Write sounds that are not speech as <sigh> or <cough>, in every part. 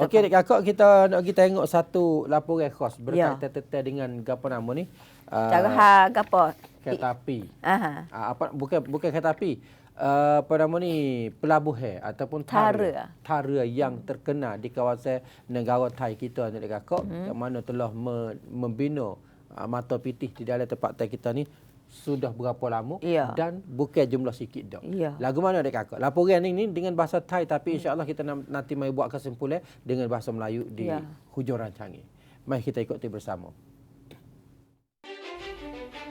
Okey, dek kakak kita nak kita tengok satu laporan khas berkaitan ya. dengan apa nama ni? Uh, Cara ha gapo? Kereta api. Aha. Uh, apa bukan bukan kereta api. Uh, apa nama ni pelabuhan ataupun tara, tara yang terkena di kawasan negara Thai kita ni kakak hmm. yang mana telah me, membina uh, mata pitih di dalam tempat Thai kita ni sudah berapa lama ya. dan bukan jumlah sikit dah. Ya. Lagu mana adik kakak? Laporan ini dengan bahasa Thai tapi insya-Allah kita nanti mai buat kesimpulan dengan bahasa Melayu di ya. hujung rancangan. Mari kita ikuti bersama.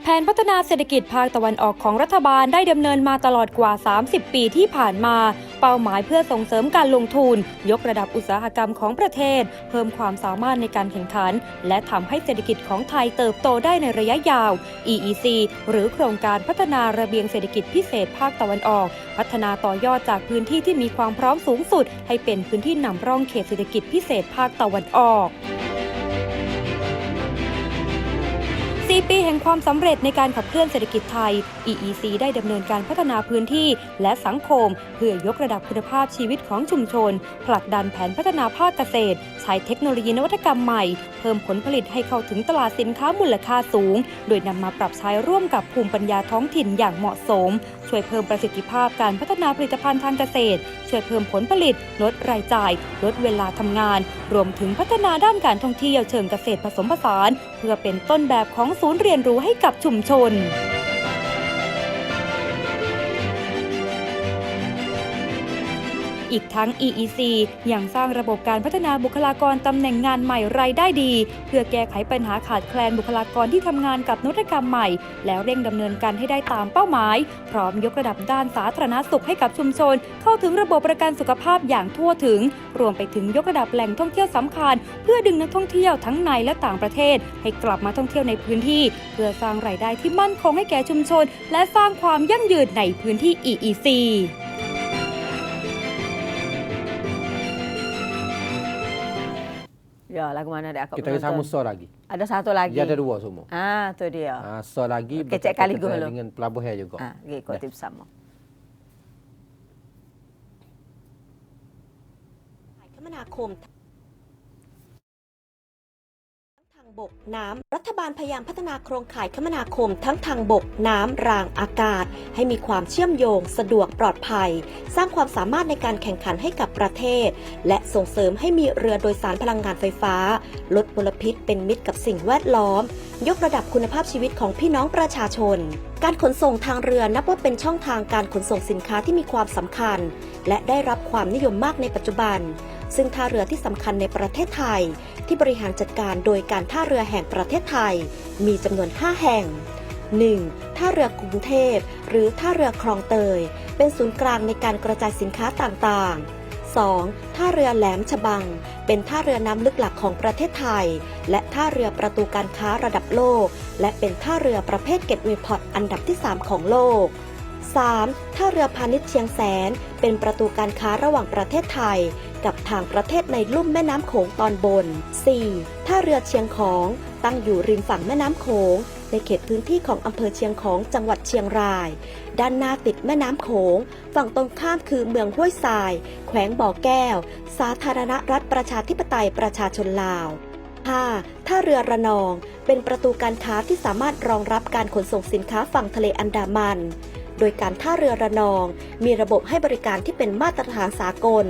แผนพัฒนาเศรษฐกิจภาคตะวันออกของรัฐบาลได้ดำเนินมาตลอดกว่า 30 ปีที่ผ่านมา เป้าหมายเพื่อส่งเสริมการลงทุน ยกระดับอุตสาหกรรมของประเทศ เพิ่มความสามารถในการแข่งขัน และทำให้เศรษฐกิจของไทยเติบโตได้ในระยะยาว EEC หรือโครงการพัฒนาระเบียงเศรษฐกิจพิเศษภาคตะวันออก พัฒนาต่อยอดจากพื้นที่ที่มีความพร้อมสูงสุด ให้เป็นพื้นที่นำร่องเขตเศรษฐกิจพิเศษภาคตะวันออก 4 ปีแห่งความสำเร็จในการขับเคลื่อนเศรษฐกิจไทย EEC ได้ดำเนินการพัฒนาพื้นที่และสังคม เพื่อยกระดับคุณภาพชีวิตของชุมชน ผลักดันแผนพัฒนาภาคเกษตร ใช้เทคโนโลยีนวัตกรรมใหม่ เพิ่มผลผลิตให้เข้าถึงตลาดสินค้ามูลค่าสูง โดยนำมาปรับใช้ร่วมกับภูมิปัญญาท้องถิ่นอย่างเหมาะสม ช่วยเพิ่มประสิทธิภาพการพัฒนาผลิตภัณฑ์ทางเกษตร ช่วยเพิ่มผลผลิต ลดรายจ่าย ลดเวลาทำงาน รวมถึงพัฒนาด้านการท่องเที่ยวเชิงเกษตรผสมผสาน เพื่อเป็นต้นแบบของศูนย์เรียนรู้ให้กับชุมชน อีกทั้ง EEC ยังสร้างระบบการพัฒนาบุคลากรตำแหน่งงานใหม่รายได้ดี เพื่อแก้ไขปัญหาขาดแคลนบุคลากรที่ทำงานกับนวัตกรรมใหม่ แล้วเร่งดำเนินการให้ได้ตามเป้าหมาย พร้อมยกระดับด้านสาธารณสุขให้กับชุมชน เข้าถึงระบบประกันสุขภาพอย่างทั่วถึง รวมไปถึงยกระดับแหล่งท่องเที่ยวสำคัญ เพื่อดึงนักท่องเที่ยวทั้งในและต่างประเทศ ให้กลับมาท่องเที่ยวในพื้นที่ เพื่อสร้างรายได้ที่มั่นคงให้แก่ชุมชน และสร้างความยั่งยืนในพื้นที่ EEC Ya, lagu mana ada akak Kita ada sama so lagi. Ada satu lagi. Ya, ada dua semua. Ah, tu dia. Ah, so lagi. Kecek kali dulu. Dengan pelabuhan juga. Ah, okay, ikuti bersama. คม บกน้ำ รัฐบาลพยายามพัฒนาโครงข่ายคมนาคมทั้งทางบก น้ำ รางอากาศ ให้มีความเชื่อมโยง สะดวกปลอดภัย สร้างความสามารถในการแข่งขันให้กับประเทศ และส่งเสริมให้มีเรือโดยสารพลังงานไฟฟ้า ลดมลพิษเป็นมิตรกับสิ่งแวดล้อม ยกระดับคุณภาพชีวิตของพี่น้องประชาชน การขนส่งทางเรือนับว่าเป็นช่องทางการขนส่งสินค้าที่มีความสำคัญ และได้รับความนิยมมากในปัจจุบัน ซึ่งท่าเรือที่สำคัญในประเทศไทย ที่บริหารจัดการโดยการท่าเรือแห่งประเทศไทย มีจำนวน 5 แห่ง 1. ท่าเรือกรุงเทพ หรือท่าเรือคลองเตย เป็นศูนย์กลางในการกระจายสินค้าต่างๆ 2. ท่าเรือแหลมฉบัง เป็นท่าเรือน้ำลึกหลักของประเทศไทย และท่าเรือประตูการค้าระดับโลก และเป็นท่าเรือประเภทเกตเวย์พอร์ตอันดับที่ 3 ของโลก 3. ท่าเรือพาณิชย์เชียงแสน เป็นประตูการค้าระหว่างประเทศไทย กับทางประเทศในลุ่มแม่น้ำโขงตอนบน 4. ท่าเรือเชียงของ ตั้งอยู่ริมฝั่งแม่น้ำโขง ในเขตพื้นที่ของอำเภอเชียงของจังหวัดเชียงราย ด้านหน้าติดแม่น้ำโขง ฝั่งตรงข้ามคือเมืองห้วยทราย แขวงบ่อแก้ว สาธารณรัฐประชาธิปไตยประชาชนลาว 5. ท่าเรือระนอง เป็นประตูการค้าที่สามารถรองรับการขนส่งสินค้าฝั่งทะเลอันดามัน โดยการท่าเรือระนอง มีระบบให้บริการที่เป็นมาตรฐานสากล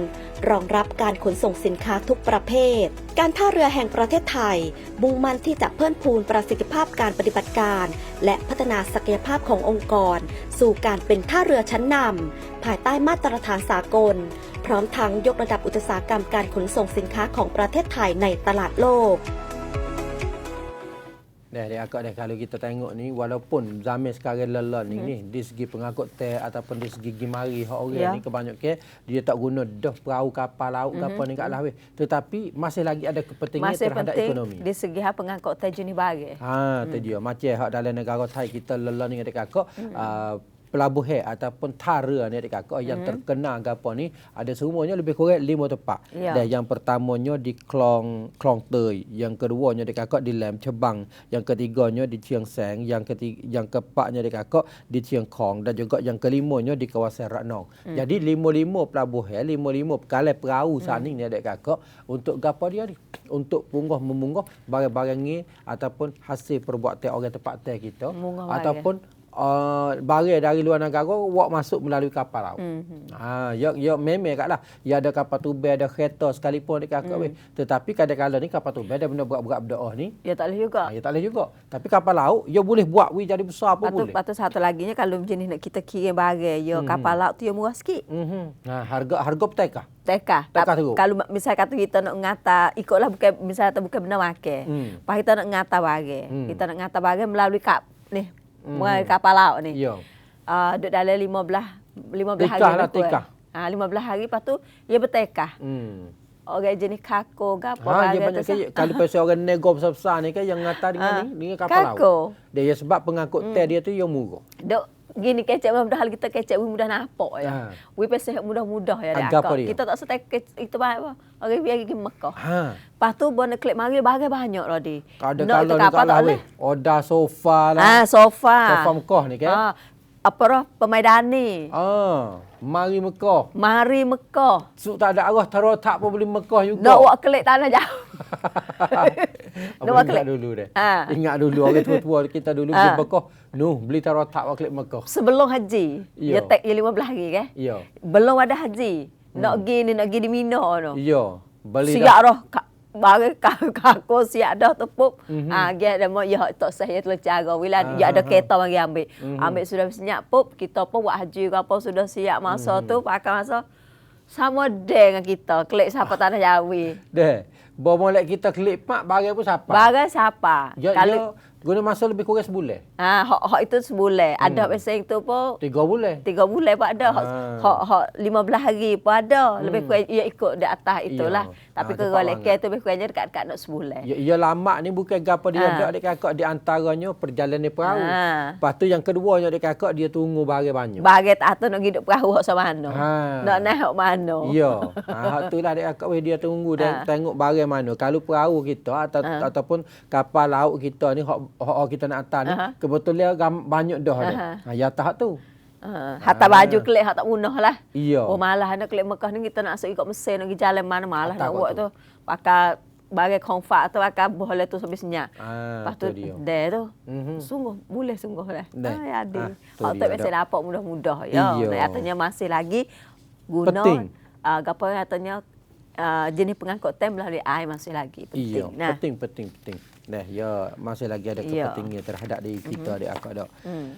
รองรับการขนส่งสินค้าทุกประเภท การท่าเรือแห่งประเทศไทยมุ่งมั่นที่จะเพิ่มพูนประสิทธิภาพการปฏิบัติการ และพัฒนาศักยภาพขององค์กร สู่การเป็นท่าเรือชั้นนำภายใต้มาตรฐานสากล พร้อมทั้งยกระดับอุตสาหกรรมการขนส่งสินค้าของประเทศไทยในตลาดโลก Dah, dia akak dah kalau kita tengok ni walaupun zaman sekarang lelah ni hmm. ni di segi pengangkut teh ataupun di segi gimari hak orang yeah. ni kebanyakan dia tak guna dah perahu kapal laut hmm. apa ni kat lah tetapi masih lagi ada kepentingan masih terhadap penting ekonomi. di segi hak pengangkut teh jenis bagi. Ha, hmm. tu dia. Macam hak dalam negara Thai kita lelah ni ada kakak hmm. uh, pelabuhan ataupun tara ni dekat kau yang terkena gapo ni ada semuanya lebih kurang lima tempat. Ya. Dan yang pertamanya di Klong Klong Tei, yang keduanya dekat kau di Lem Cebang, yang ketiganya di Chiang Seng, yang ketiga yang keempatnya dekat kau di Chiang Kong dan juga yang kelimanya di kawasan Ratnong. Hmm. Jadi lima-lima pelabuhan, lima-lima perkara perahu hmm. sana ni dekat kau untuk gapo dia ni? Untuk punggah memunggah barang-barang ni ataupun hasil perbuatan orang tempat teh kita Munggah barang. Uh, barang dari luar negara wak masuk melalui kapal laut. Mhm. Ha ya ya memang kat lah. Ya ada kapal tubel ada kereta sekalipun dekat mm. weh. Tetapi kadang-kadang ni kapal tubel ada benda berat-berat berdoa ni. Ya tak boleh juga. Ha, ya tak boleh juga. Tapi kapal laut ya boleh buat wi jadi besar pun Patu, boleh. patu satu lagi nya kalau macam ni nak kita kirim barang, ya Mhm. kapal laut tu ya murah sikit. Mhm. Ha harga harga petaka. Teka. Teka teruk. Kalau misal kata kita nak ngata, ikutlah bukan misal kata bukan benda makan. Hmm. Pas kita nak ngata barang. Hmm. Kita nak ngata barang melalui kap ni. Hmm. Melalui kapal laut ni. Ya. Uh, duduk dalam 15 15 hari. Tikah lah, lebih kurang. tikah. Ah 15 hari lepas tu ia bertekah. Hmm. Orang jenis kako ke apa Ha, dia banyak ke, kalau pasal orang nego besar-besar ni kan yang ngata dengan Ah. ni dengan kapal Kako. laut. Dia sebab pengangkut teh dia tu yang murah. Dok gini kecek mudah hal kita kecek we mudah nampak ya. Ha. We pasal mudah-mudah ya apa dia? Kita tak setek itu apa. Orang biar pergi Mekah. Ha. Lepas tu bona klik mari bagai banyak lah di. Ada kalau ni kapal tak weh. Order sofa lah. Ah sofa. Sofa Mekah ni kan? Ah, apa roh pemaidan ni. Ah, mari Mekah. Mari Mekah. Suk tak ada arah tarotak pun boleh Mekah juga. Nak buat klik tanah jauh. <laughs> Nak klik. dulu deh. Ha. Ingat dulu orang <laughs> tua-tua kita dulu Ha. pergi Mekah. Nuh, beli tarotak buat klik Mekah. Sebelum haji. Ya. Tek ya 15 hari kan. Ya. Belum ada haji. Nak pergi ni nak pergi di Mina tu. Ya. Beli Siap dah. Ka- Bagi kako siap dah tepuk. Mhm. Ah, dia ada mau ya tak saya tu cara. Bila Ah, ya ada ah, kereta mari ambil. Mhm. Ambil sudah siap pup, kita pun buat haji ke apa sudah siap masa Mhm. tu pakai masa sama dengan kita. Klik siapa tanah Jawi. Deh. Bawa molek kita klik pak barang pun siapa? Bagai siapa? Ya, Kalau ya, guna masa lebih kurang sebulan. ah hak hak itu sebulan. Ada Hmm. pesan tu pun Tiga bulan. Tiga bulan pun ada. Hak, Ah. hak, hak lima belas hari pun ada. Lebih Hmm. kurang ia ikut di atas itulah. Ya. Tapi Ah, kalau tepat lelaki tu lebih kurangnya dekat-dekat nak sebulan. Ya, ya lama ni bukan gapo dia Ha. ada adik kakak di antaranya perjalanan perahu. Ha. Lepas tu yang keduanya adik kakak dia tunggu barang banyak. Bagai tak tahu nak hidup perahu hak sama mana. Ha. Nak naik hak mana. Ya. Ha hak tu lah adik kakak dia tunggu dan Ha. tengok barang mana. Kalau perahu kita atau Ha. ataupun kapal laut kita ni hak hak hak kita nak hantar ni Aha. kebetulan ram, banyak dah dah. Aha. Ha ya tahap tu. Ha. Hatta baju kelek hak tak punah lah. Iya. Oh malah nak kelek Mekah ni kita nak masuk ikut mesin nak pergi jalan mana malah nak buat tu. Pakai bagai konfak tu pakai boleh tu sampai senyap. Ah, Lepas tu dia. dia tu. Mhm. Sungguh boleh sungguh lah. Ah, ya Ah, Hak dia tak biasa dapat mudah-mudah ya. Nak katanya masih lagi guna Penting. ah gapo katanya ah, jenis pengangkut tem melalui air masih lagi penting. Nah. penting penting penting. Nah, ya masih lagi ada Ya. kepentingan terhadap diri kita adik akak dak. Hmm.